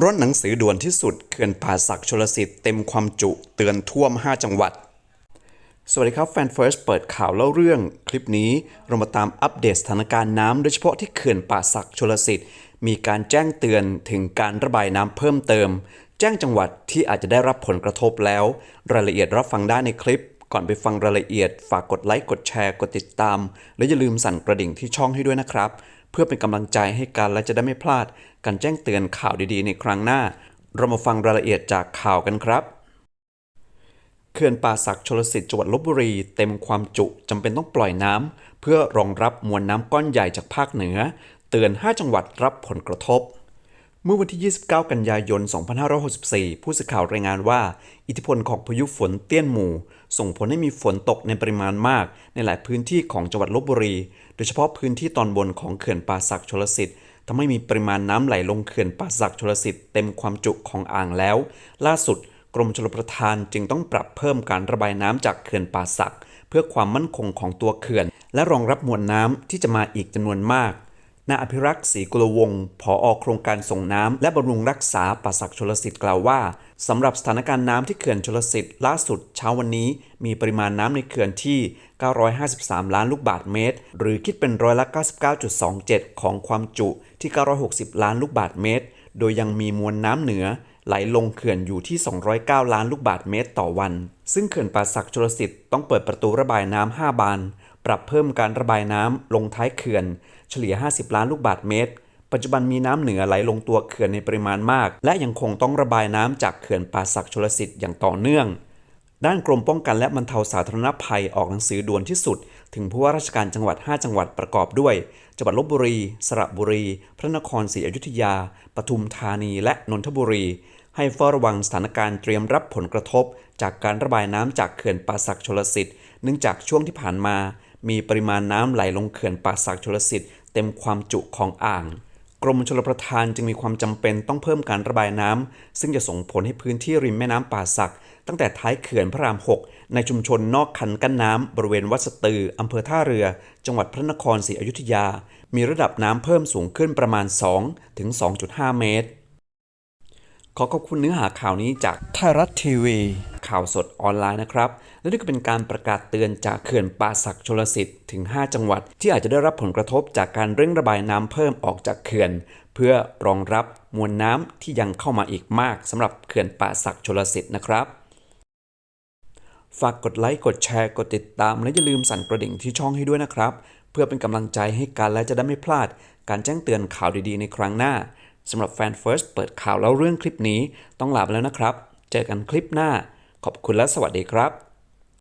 ร้อนหนังสือด่วนที่สุดเขื่อนป่าสักชลสิทธิ์เต็มความจุเตือนท่วม 5 จังหวัด สวัสดีครับแฟนเฟิร์สเปิดข่าวเล่าเรื่อง คลิปนี้เรามาตามอัปเดตสถานการณ์น้ำโดยเฉพาะที่เขื่อนป่าสักชลสิทธิ์มีการแจ้งเตือนถึงการระบายน้ำเพิ่มเติม แจ้งจังหวัดที่อาจจะได้รับผลกระทบแล้ว รายละเอียดรับฟังได้ในคลิป ก่อนไปฟังรายละเอียด ฝากกดไลค์กดแชร์กดติดตาม และอย่าลืมสั่นกระดิ่งที่ช่องให้ด้วยนะครับ เพื่อเป็นกำลังใจให้กันและจะได้ไม่พลาดการแจ้งเตือนข่าวดีๆ ในครั้งหน้า เรามาฟังรายละเอียดจากข่าวกันครับเขื่อนป่าสักชลสิทธิ์จังหวัดลบบุรี เต็มความจุจำเป็นต้องปล่อยน้ำเพื่อรองรับมวลน้ำก้อนใหญ่จากภาคเหนือ เตือน 5 จังหวัดรับผลกระทบ เมื่อวันที่ 29 กันยายน 2564 ผู้สื่อข่าวรายงานว่า อิทธิพลของพายุฝนเตี้ยนหมู่ ส่งผลให้มีฝนตกในปริมาณมาก ในหลายพื้นที่ของจังหวัดลบบุรี โดยเฉพาะพื้นที่ตอนบนของเขื่อนป่าสักชลสิทธิ์ทำให้มีปริมาณน้ำไหลลงเขื่อนป่าสักชลสิทธิ์เต็มความจุของอ่างแล้ว ล่าสุด กรมชลประทานจึงต้องปรับเพิ่มการระบายน้ำจากเขื่อนป่าสัก เพื่อความมั่นคงของตัวเขื่อน และรองรับมวลน้ำที่จะมาอีกจำนวนมาก นายอภิรักษ์ศรีกุลวงศ์ผอโครงการส่งน้ำและบำรุงรักษาป่าสักชลสิทธิ์กล่าวว่าสำหรับสถานการณ์น้ำที่เขื่อนชลสิทธิ์ล่าสุดเช้าวันนี้ มีปริมาณน้ำในเขื่อนที่ 953 ล้านลูกบาศก์เมตร หรือคิดเป็นร้อยละ 99.27 ของความจุที่ 960 ล้านลูกบาศก์เมตร โดยยังมีมวลน้ำเหนือไหลลงเขื่อนอยู่ที่ 209 ล้านลูกบาศก์เมตรต่อวัน ซึ่งเขื่อนป่าสักชลสิทธิ์ต้องเปิดประตูระบายน้ำ5บาน ปรับเพิ่มการระบายน้ำลงท้ายเขื่อน เฉลี่ย 50 ล้านลูกบาศก์เมตร ปัจจุบันมีน้ำเหนือไหลลงตัวเขื่อนในปริมาณมาก และยังคงต้องระบายน้ำจากเขื่อนป่าสักชลสิทธิ์อย่างต่อเนื่อง ด้านกรมป้องกันและบรรเทาสาธารณภัยออกหนังสือด่วนที่สุด ถึงผู้ว่าราชการจังหวัด 5 จังหวัดประกอบด้วย จังหวัดลบบุรี สระบุรี พระนครศรีอยุธยา ปทุมธานี และนนทบุรี ให้เฝ้าระวังสถานการณ์เตรียมรับผลกระทบ จากการระบายน้ำจากเขื่อนป่าสักชลสิทธิ์เนื่องจากช่วงที่ผ่านมา มีปริมาณน้ำไหลลงเขื่อนป่าสักชลสิทธิ์เต็มความจุของอ่าง กรมชลประทานจึงมีความจำเป็นต้องเพิ่มการระบายน้ำซึ่งจะส่งผลให้พื้นที่ริมแม่น้ำป่าสัก ตั้งแต่ท้ายเขื่อนพระราม 6 ในชุมชนนอกคันกั้นน้ำบริเวณวัดสตืออำเภอท่าเรือ จังหวัดพระนครศรีอยุธยา มีระดับน้ำเพิ่มสูงขึ้นประมาณ 2 ถึง 2.5 เมตร ขอขอบคุณเนื้อหาข่าวนี้จากไทยรัฐทีวี ข่าวสดออนไลน์นะครับ และนี่ก็เป็นการประกาศเตือนจากเขื่อนป่าสักชลสิทธิ์ถึง 5 จังหวัด ที่อาจจะได้รับผลกระทบจากการเร่งระบายน้ำเพิ่มออกจากเขื่อน เพื่อรองรับมวลน้ำที่ยังเข้ามาอีกมากสำหรับเขื่อนป่าสักชลสิทธิ์นะครับ ฝากกดไลค์กดแชร์กดติดตามและอย่าลืมสั่นกระดิ่งที่ช่องให้ด้วยนะครับ เพื่อเป็นกำลังใจให้กันและจะได้ไม่พลาด การแจ้งเตือนข่าวดีๆ ในครั้งหน้าสำหรับแฟน First เปิดข่าวแล้วเรื่องคลิปนี้ต้องลาไปแล้วนะครับ เจอกันคลิปหน้า ขอบคุณและสวัสดีครับ